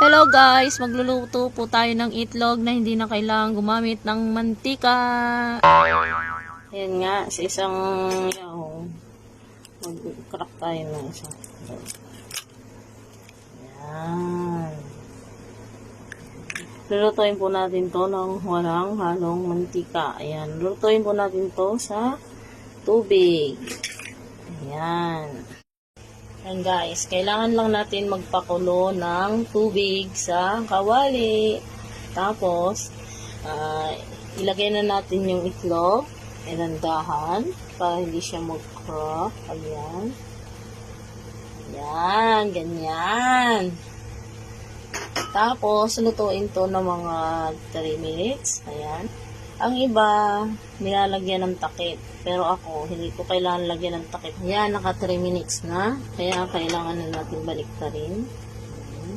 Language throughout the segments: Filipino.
Hello guys, magluluto po tayo ng itlog na hindi na kailangan gumamit ng mantika. Ayan nga, sa isang yaw, mag-crack tayo ng isang Ayan. Lulutuin po natin to ng walang halong mantika. Ayan, lulutuin po natin to sa tubig. Ayan. Ayan guys, kailangan lang natin magpakulo ng tubig sa kawali. Tapos, ah, ilagay na natin yung itlog. Inandahan para hindi siya mag-crack. Ayan. Ayan, ganyan. Tapos, lutuin to ng mga 3 minutes. Ayan. Ang iba, nilalagyan ng takip. Pero ako, hindi ko kailangan lagyan ng takip. Ayan, naka 3 minutes na. Kaya kailangan na natin balik ta rin. Ayan.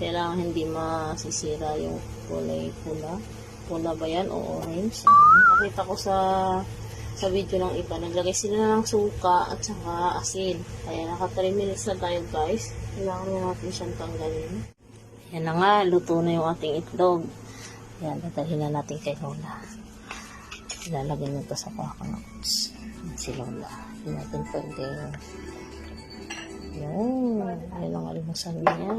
Kailangan hindi masisira yung kulay pula. Pula ba yan o orange? Ayan. Nakita ko sa sa video ng iba, naglagay sila ng suka at saka asin. Kaya naka 3 minutes na tayo guys. Kailangan na natin siyang tanggalin. Yan na nga, luto na yung ating itlog. Yan, dadalhin na natin kay Lola. Ilalagay nyo ito sa pakanots. Si Lola. Hindi natin pwede. Yan, yan ang alimusan niya.